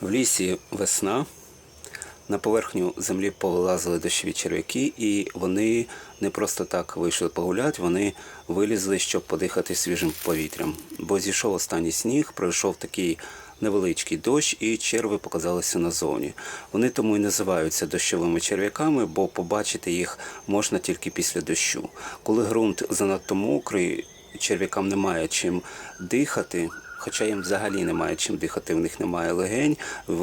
В лісі весна. На поверхню землі повилазили дощові черв'яки, і вони не просто так вийшли погуляти, вони вилізли, щоб подихати свіжим повітрям. Бо зійшов останній сніг, пройшов такий невеличкий дощ, і черви показалися назовні. Вони тому і називаються дощовими черв'яками, бо побачити їх можна тільки після дощу. Коли ґрунт занадто мокрий, черв'якам немає чим дихати. Хоча їм взагалі немає чим дихати, в них немає легень,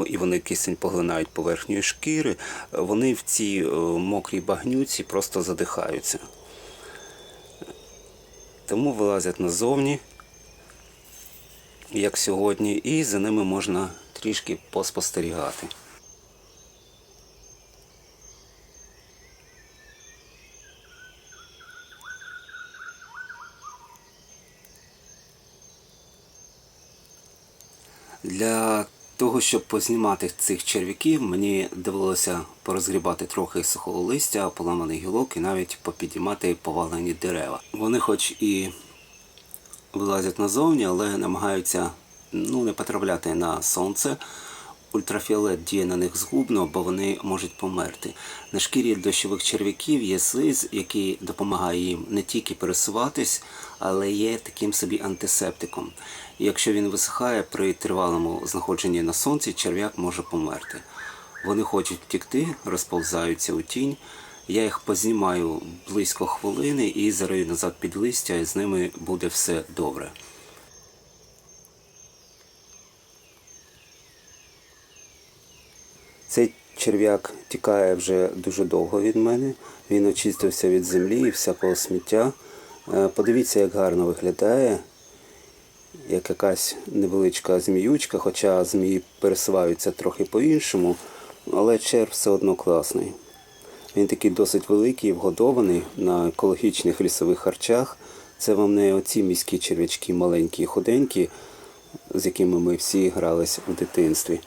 і вони кисень поглинають поверхньою шкіри, вони в цій е, мокрій багнюці просто задихаються. Тому вилазять назовні, як сьогодні, і за ними можна трішки поспостерігати. Для того, щоб познімати цих черв'яків, мені довелося порозгрібати трохи сухого листя, поламаний гілок і навіть попідіймати повалені дерева. Вони хоч і вилазять назовні, але намагаються ну, не потрапляти на сонце. Ультрафіолет діє на них згубно, бо вони можуть померти. На шкірі дощових черв'яків є слиз, який допомагає їм не тільки пересуватись, але є таким собі антисептиком. Якщо він висихає при тривалому знаходженні на сонці, черв'як може померти. Вони хочуть втікти, розповзаються у тінь. Я їх познімаю близько хвилини і зарию назад під листя, і з ними буде все добре. Цей черв'як тікає вже дуже довго від мене. Він очистився від землі і всякого сміття. Е, Подивіться, як гарно виглядає, як якась невеличка зміючка, хоча змії пересуваються трохи по-іншому, але черв все одно класний. Він такий досить великий, вгодований на екологічних лісових харчах. Це вам не оці міські черв'ячки маленькі і худенькі, з якими ми всі грались у дитинстві.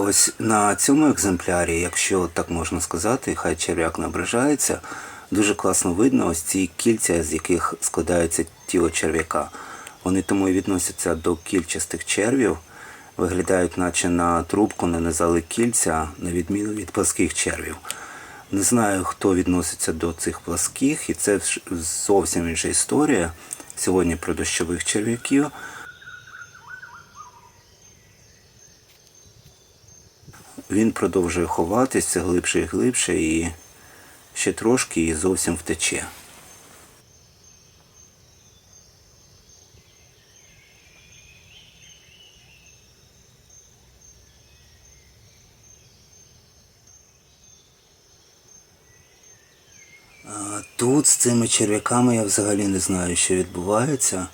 Ось на цьому екземплярі, якщо так можна сказати, хай черв'як не дуже класно видно ось ці кільця, з яких складається тіло черв'яка. Вони тому і відносяться до кільчастих червів, виглядають, наче на трубку нанизали кільця, на відміну від пласких червів. Не знаю, хто відноситься до цих пласких, і це зовсім інша історія. Сьогодні про дощових черв'яків. Він продовжує ховатись все глибше і глибше і ще трошки і зовсім втече. Тут з цими черв'яками я взагалі не знаю, що відбувається.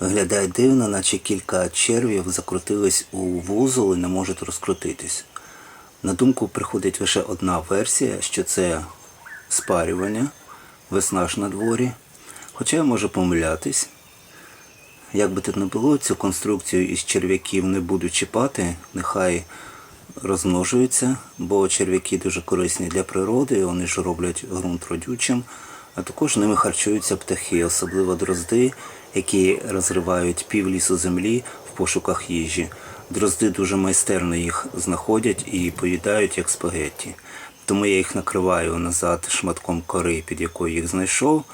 Виглядає дивно, наче кілька червів закрутились у вузол і не можуть розкрутитись. На думку приходить лише одна версія, що це спарювання, весна ж на дворі. Хоча я можу помилятись. Як би тут не було, цю конструкцію із черв'яків не буду чіпати, нехай розмножуються, бо черв'яки дуже корисні для природи, вони ж роблять ґрунт родючим, а також ними харчуються птахи, особливо дрозди, які розривають пів лісу землі в пошуках їжі. Дрозди дуже майстерно їх знаходять і поїдають як спагетті. Тому я їх накриваю назад шматком кори, під якою їх знайшов.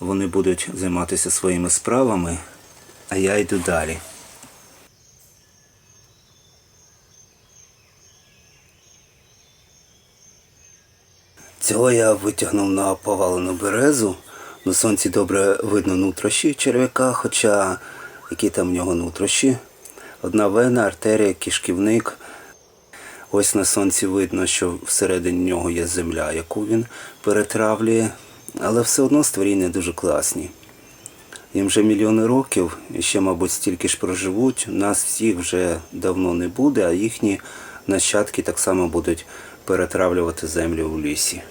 Вони будуть займатися своїми справами, а я йду далі. Цього я витягнув на повалену березу. На сонці добре видно нутрощі черв'яка, хоча які там в нього нутрощі. Одна вена, артерія, кишківник. Ось на сонці видно, що всередині нього є земля, яку він перетравлює. Але все одно створіння дуже класні. Їм вже мільйони років, і ще, мабуть, стільки ж проживуть. Нас всіх вже давно не буде, а їхні нащадки так само будуть перетравлювати землю у лісі.